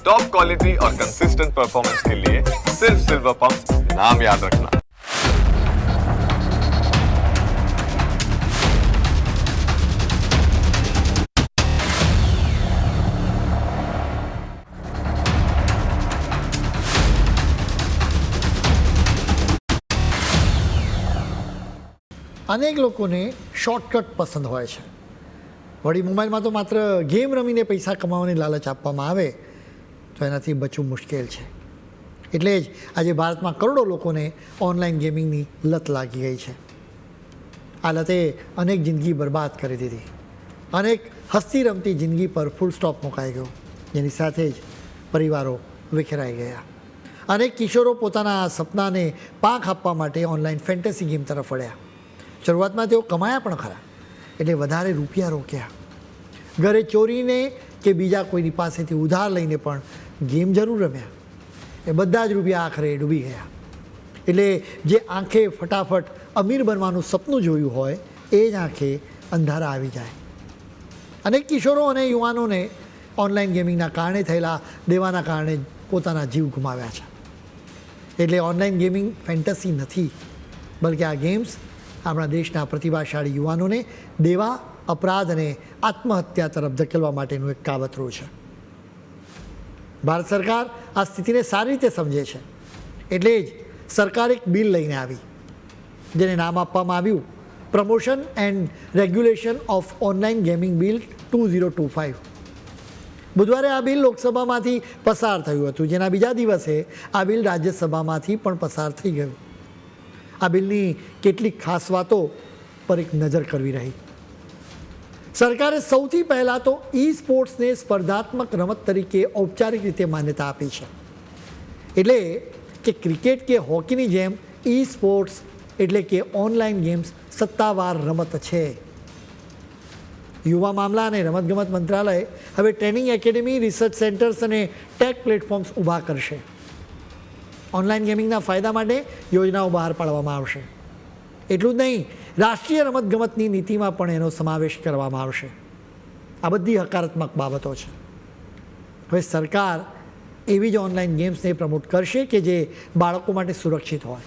Top quality और consistent performance के लिए सिर्फ सिल्वर पंप नाम याद रखना અનેક લોકોને શોર્ટકટ પસંદ હોય છે વળી મોબાઈલમાં તો માત્ર ગેમ રમીને પૈસા કમાવાની લાલચ આપવામાં આવે તો એનાથી બચવું મુશ્કેલ છે. એટલે જ આજે ભારતમાં કરોડો લોકોને ઓનલાઈન ગેમિંગની લત લાગી ગઈ છે. આ લતે અનેક જિંદગી બરબાદ કરી દીધી. અનેક હસતી રમતી જિંદગી પર ફૂલ સ્ટોપ મુકાઈ ગયો, જેની સાથે જ પરિવારો વિખેરાઈ ગયા. અનેક કિશોરો પોતાના સપનાને પાંખ આપવા માટે ઓનલાઈન ફેન્ટસી ગેમ તરફ વળ્યા. શરૂઆતમાં તેઓ કમાયા પણ ખરા, એટલે વધારે રૂપિયા રોક્યા. ઘરે ચોરીને કે બીજા કોઈની પાસેથી ઉધાર લઈને પણ ગેમ જરૂર રમ્યા. એ બધા જ રૂપિયા આખરે ડૂબી ગયા. એટલે જે આંખે ફટાફટ અમીર બનવાનું સપનું જોયું હોય, એ જ આંખે અંધારા આવી જાય. અનેક કિશોરો અને યુવાનોને ઓનલાઈન ગેમિંગના કારણે થયેલા દેવાના કારણે પોતાના જીવ ગુમાવ્યા છે. એટલે ઓનલાઈન ગેમિંગ ફેન્ટસી નથી, બલકે આ ગેમ્સ આપણા દેશના પ્રતિભાશાળી યુવાનોને દેવા, અપરાધ અને આત્મહત્યા તરફ ધકેલવા માટેનું એક કાવતરું છે. ભારત સરકાર આ સ્થિતિને સારી રીતે સમજે છે. એટલે જ સરકાર એક બિલ લઈને આવી. જેને નામ આપવામાં આવ્યું. Promotion and regulation of online gaming bill two zero two five બુધવારે આ બિલ લોકસભામાંથી પસાર થયું હતું. જેના બીજા દિવસે આ બિલ રાજ્યસભામાંથી પણ પસાર થઈ ગયું. આ બિલની કેટલીક ખાસ વાતો પર એક નજર કરવી રહી. સરકારે સૌથી પહેલાં તો ઈ સ્પોર્ટ્સને સ્પર્ધાત્મક રમત તરીકે ઔપચારિક રીતે માન્યતા આપી છે. એટલે કે ક્રિકેટ કે હોકીની જેમ ઈ સ્પોર્ટ્સ એટલે કે ઓનલાઈન ગેમ્સ સત્તાવાર રમત છે. યુવા મામલા અને રમતગમત મંત્રાલય હવે ટ્રેનિંગ એકેડેમી રિસર્ચ સેન્ટર્સ અને ટેક પ્લેટફોર્મ્સ ઊભા કરશે. ઓનલાઈન ગેમિંગના ફાયદા માટે યોજનાઓ બહાર પાડવામાં આવશે. એટલું જ નહીં રાષ્ટ્રીય રમતગમતની નીતિમાં પણ એનો સમાવેશ કરવામાં આવશે. આ બધી હકારાત્મક બાબતો છે. હવે સરકાર એવી જ ઓનલાઈન ગેમ્સને પ્રમોટ કરશે કે જે બાળકો માટે સુરક્ષિત હોય.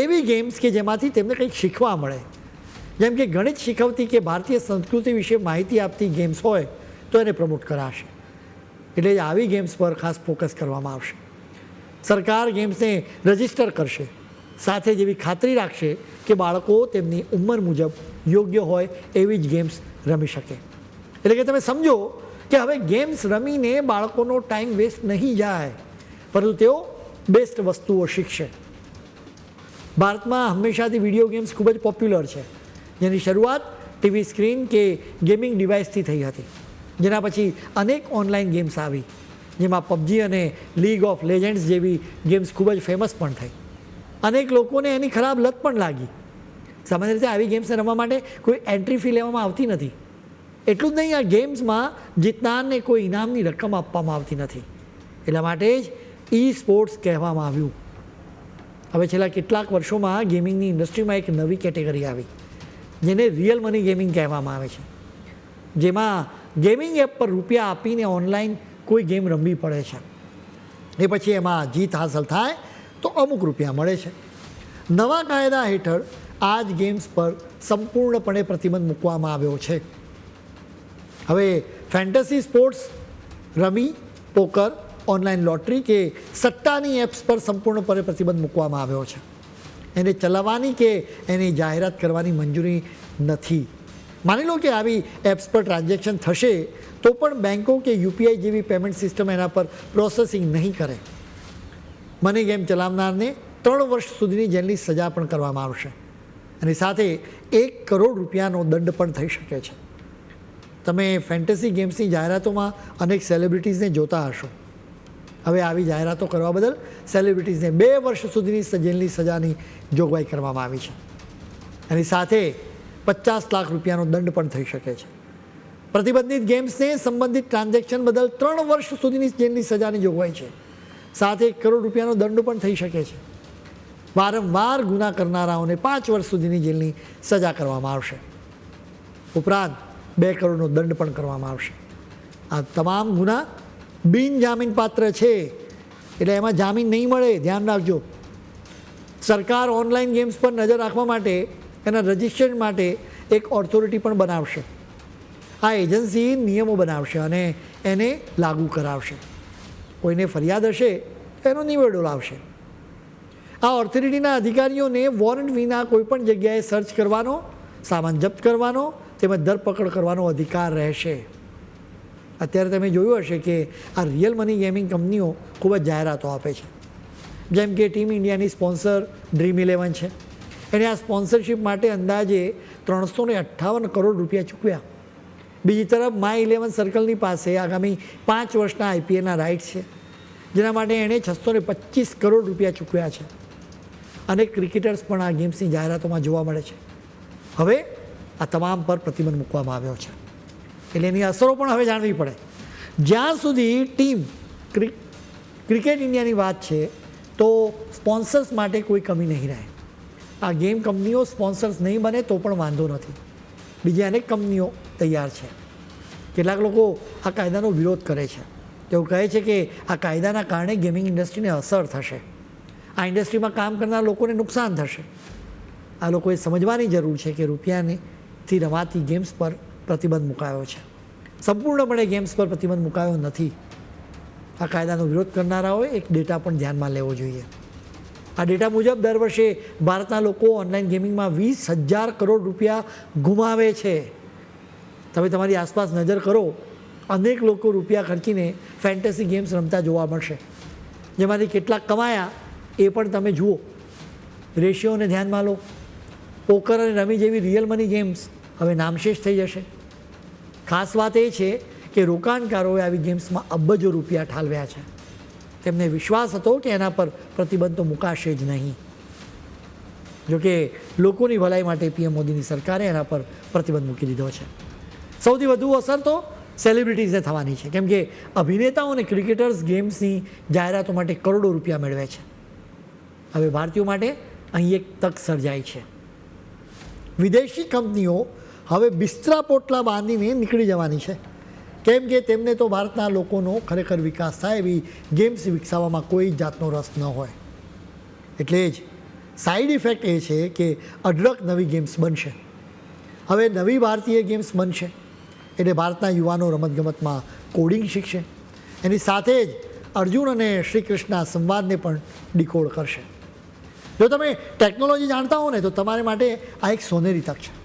એવી ગેમ્સ કે જેમાંથી તેમને કંઈક શીખવા મળે. જેમ કે ગણિત શીખવતી કે ભારતીય સંસ્કૃતિ વિશે માહિતી આપતી ગેમ્સ હોય, તો એને પ્રમોટ કરાશે. એટલે આવી ગેમ્સ પર ખાસ ફોકસ કરવામાં આવશે. સરકાર ગેમ્સને રજિસ્ટર કરશે. સાથે જેવી ખાતરી રાખશે કે બાળકો તેમની ઉંમર મુજબ યોગ્ય હોય એવી જ ગેમ્સ રમી શકે. એટલે કે તમે સમજો કે હવે ગેમ્સ રમીને બાળકોનો ટાઈમ વેસ્ટ નહીં જાય, પરંતુ તેઓ બેસ્ટ વસ્તુઓ શીખશે. ભારતમાં હંમેશાથી વીડિયો ગેમ્સ ખૂબ જ પોપ્યુલર છે. જેની શરૂઆત ટીવી સ્ક્રીન કે ગેમિંગ ડિવાઇસથી થઈ હતી. જેના પછી અનેક ઓનલાઈન ગેમ્સ આવી, જેમાં પબજી અને લીગ ઓફ લેજન્ડ્સ જેવી ગેમ્સ ખૂબ જ ફેમસ પણ થઈ. અનેક લોકોને એની ખરાબ લત પણ લાગી. સામાન્ય રીતે આવી ગેમ્સને રમવા માટે કોઈ એન્ટ્રી ફી લેવામાં આવતી નથી. એટલું જ નહીં, આ ગેમ્સમાં જીતનારને કોઈ ઇનામની રકમ આપવામાં આવતી નથી. એટલા માટે જ ઈ સ્પોર્ટ્સ કહેવામાં આવ્યું. હવે છેલ્લા કેટલાક વર્ષોમાં ગેમિંગની ઇન્ડસ્ટ્રીમાં એક નવી કેટેગરી આવી, જેને રિયલ મની ગેમિંગ કહેવામાં આવે છે. જેમાં ગેમિંગ એપ પર રૂપિયા આપીને ઓનલાઈન કોઈ ગેમ રમવી પડે છે. એ પછી એમાં જીત હાંસલ થાય તો અમુક રૂપિયા મળે છે. નવા કાયદા હેઠળ આ જ ગેમ્સ પર સંપૂર્ણપણે પ્રતિબંધ મૂકવામાં આવ્યો છે. હવે fantasy sports rummy poker online lottery કે સટ્ટાની એપ્સ પર સંપૂર્ણપણે પ્રતિબંધ મૂકવામાં આવ્યો છે. એને ચલાવવાની કે એની જાહેરાત કરવાની મંજૂરી નથી. માની લો કે આવી એપ્સ પર ટ્રાન્ઝેક્શન થશે, તો પણ બેન્કો કે યુપીઆઈ જેવી પેમેન્ટ સિસ્ટમ એના પર પ્રોસેસિંગ નહીં કરે. મની ગેમ ચલાવનારને ત્રણ વર્ષ સુધીની જેલની સજા પણ કરવામાં આવશે. અને સાથે એક કરોડ રૂપિયાનો દંડ પણ થઈ શકે છે. તમે ફેન્ટસી ગેમ્સની જાહેરાતોમાં અનેક સેલિબ્રિટીઝને જોતા હશો. હવે આવી જાહેરાતો કરવા બદલ સેલિબ્રિટીઝને બે વર્ષ સુધીની જેલની સજાની જોગવાઈ કરવામાં આવી છે. એની સાથે પચાસ લાખ રૂપિયાનો દંડ પણ થઈ શકે છે. પ્રતિબંધિત ગેમ્સને સંબંધિત ટ્રાન્ઝેક્શન બદલ ત્રણ વર્ષ સુધીની જેલની સજાની જોગવાઈ છે. સાથે એક કરોડ રૂપિયાનો દંડ પણ થઈ શકે છે. વારંવાર ગુના કરનારાઓને પાંચ વર્ષ સુધીની જેલની સજા કરવામાં આવશે. ઉપરાંત બે કરોડનો દંડ પણ કરવામાં આવશે. આ તમામ ગુના બિનજામીનપાત્ર પાત્ર છે. એટલે એમાં જામીન નહીં મળે, ધ્યાન રાખજો. સરકાર ઓનલાઈન ગેમ્સ પર નજર રાખવા માટે એના રજિસ્ટ્રેશન માટે એક ઓથોરિટી પણ બનાવશે. આ એજન્સી નિયમો બનાવશે અને એને લાગુ કરાવશે. કોઈને ફરિયાદ હશે એનો નિવેડો લાવશે. આ ઓથોરિટીના અધિકારીઓને વોરંટ વિના કોઈપણ જગ્યાએ સર્ચ કરવાનો, સામાન જપ્ત કરવાનો, તેમજ ધરપકડ કરવાનો અધિકાર રહેશે. અત્યારે તમે જોયું હશે કે આ રિયલ મની ગેમિંગ કંપનીઓ ખૂબ જ જાહેરાતો આપે છે. જેમ કે ટીમ ઇન્ડિયાની સ્પોન્સર ડ્રીમ ઇલેવન છે. એણે આ સ્પોન્સરશિપ માટે અંદાજે ત્રણસો અઠ્ઠાવન કરોડ રૂપિયા ચૂકવ્યા. બીજી તરફ માય ઇલેવન સર્કલની પાસે આગામી પાંચ વર્ષના આઈપીએલના રાઇટ છે. જેના માટે એણે છસો ને પચીસ કરોડ રૂપિયા ચૂકવ્યા છે. અને ક્રિકેટર્સ પણ આ ગેમ્સની જાહેરાતોમાં જોવા મળે છે. હવે આ તમામ પર પ્રતિબંધ મૂકવામાં આવ્યો છે. એટલે એની અસરો પણ હવે જાણવી પડે. જ્યાં સુધી ટીમ ક્રિ- ક્રિકેટ ઇન્ડિયાની વાત છે, તો સ્પોન્સર્સ માટે કોઈ કમી નહીં રહે. આ ગેમ કંપનીઓ સ્પોન્સર્સ નહીં બને તો પણ વાંધો નથી. બીજી અનેક કંપનીઓ તૈયાર છે. કેટલાક લોકો આ કાયદાનો વિરોધ કરે છે. તેઓ કહે છે કે આ કાયદાના કારણે ગેમિંગ ઇન્ડસ્ટ્રીને અસર થશે. આ ઇન્ડસ્ટ્રીમાં કામ કરનાર લોકોને નુકસાન થશે. આ લોકોએ સમજવાની જરૂર છે કે રૂપિયાનેથી રમાતી ગેમ્સ પર પ્રતિબંધ મુકાયો છે. સંપૂર્ણપણે ગેમ્સ પર પ્રતિબંધ મુકાયો નથી. આ કાયદાનો વિરોધ કરનારાઓએ એક ડેટા પણ ધ્યાનમાં લેવો જોઈએ. આ ડેટા મુજબ દર વર્ષે ભારતના લોકો ઓનલાઈન ગેમિંગમાં વીસ હજાર કરોડ રૂપિયા ગુમાવે છે. તમે તમારી આસપાસ નજર કરો, અનેક લોકો રૂપિયા ખર્ચીને ફેન્ટસી ગેમ્સ રમતા જોવા મળશે. જેમાંથી કેટલાક કમાયા, એ પણ તમે જુઓ. રેશિયોને ધ્યાનમાં લો. પોકર અને રમી જેવી રિયલ મની ગેમ્સ હવે નામશેષ થઈ જશે. ખાસ વાત એ છે કે રોકાણકારોએ આવી ગેમ્સમાં અબજો રૂપિયા ઠાલવ્યા છે. તેમને વિશ્વાસ હતો કે એના પર પ્રતિબંધ તો મુકાશે જ નહીં. જોકે લોકોની ભલાઈ માટે પીએમ મોદીની સરકારે એના પર પ્રતિબંધ મૂકી દીધો છે. સૌથી વધુ અસર તો સેલિબ્રિટીઝને થવાની છે. કેમ કે અભિનેતાઓ અને ક્રિકેટર્સ ગેમ્સની જાહેરાતો માટે કરોડો રૂપિયા મેળવે છે. હવે ભારતીયો માટે અહીં એક તક સર્જાઈ છે. વિદેશી કંપનીઓ હવે બિસ્તરા પોટલા બાંધીને નીકળી જવાની છે. કેમ કે તેમને તો ભારતના લોકોનો ખરેખર વિકાસ થાય એવી ગેમ્સ વિકસાવવામાં કોઈ જાતનો રસ ન હોય. એટલે જ. સાઈડ ઇફેક્ટ એ છે કે અઢળક નવી ગેમ્સ બનશે. હવે નવી ભારતીય ગેમ્સ બનશે. એટલે ભારતના યુવાનો રમતગમતમાં કોડિંગ શીખશે. એની સાથે જ અર્જુન અને શ્રી કૃષ્ણના સંવાદને પણ ડીકોડ કરશે. જો તમે ટેકનોલોજી જાણતા હો ને, તો તમારે માટે આ એક સોનેરી તક છે.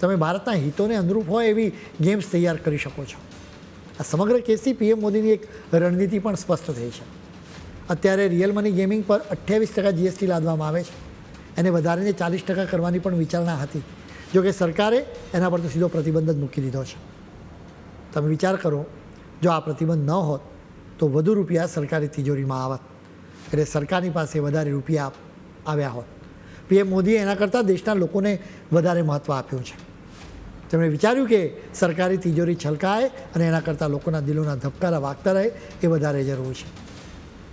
તમે ભારતના હિતોને અનુરૂપ હોય એવી ગેમ્સ તૈયાર કરી શકો છો. આ સમગ્ર કેસથી પીએમ મોદીની એક રણનીતિ પણ સ્પષ્ટ થઈ છે. અત્યારે રિયલ મની ગેમિંગ પર અઠ્યાવીસ ટકા જીએસટી લાદવામાં આવે છે એને વધારીને ચાલીસ ટકા કરવાની પણ વિચારણા હતી. જોકે સરકારે એના પર તો સીધો પ્રતિબંધ જ મૂકી દીધો છે. તમે વિચાર કરો, જો આ પ્રતિબંધ ન હોત, તો વધુ રૂપિયા સરકારી તિજોરીમાં આવત. એટલે સરકારની પાસે વધારે રૂપિયા આવ્યા હોત. પીએમ મોદીએ એના કરતાં દેશના લોકોને વધારે મહત્ત્વ આપ્યું છે. તેમણે વિચાર્યું કે સરકારી તિજોરી છલકાય અને એના કરતાં લોકોના દિલોના ધબકારા વાગતા રહે એ વધારે જરૂર છે.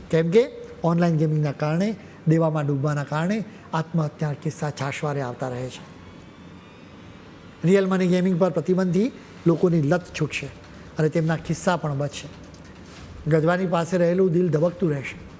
કેમ કે ઓનલાઈન ગેમિંગના કારણે, દેવામાં ડૂબવાના કારણે આત્મહત્યાના કિસ્સા છાશવારે આવતા રહે છે. રિયલ મની ગેમિંગ પર પ્રતિબંધથી લોકોની લત છૂટશે અને તેમના કિસ્સા પણ બચશે. ગજવાની પાસે રહેલું દિલ ધબકતું રહેશે.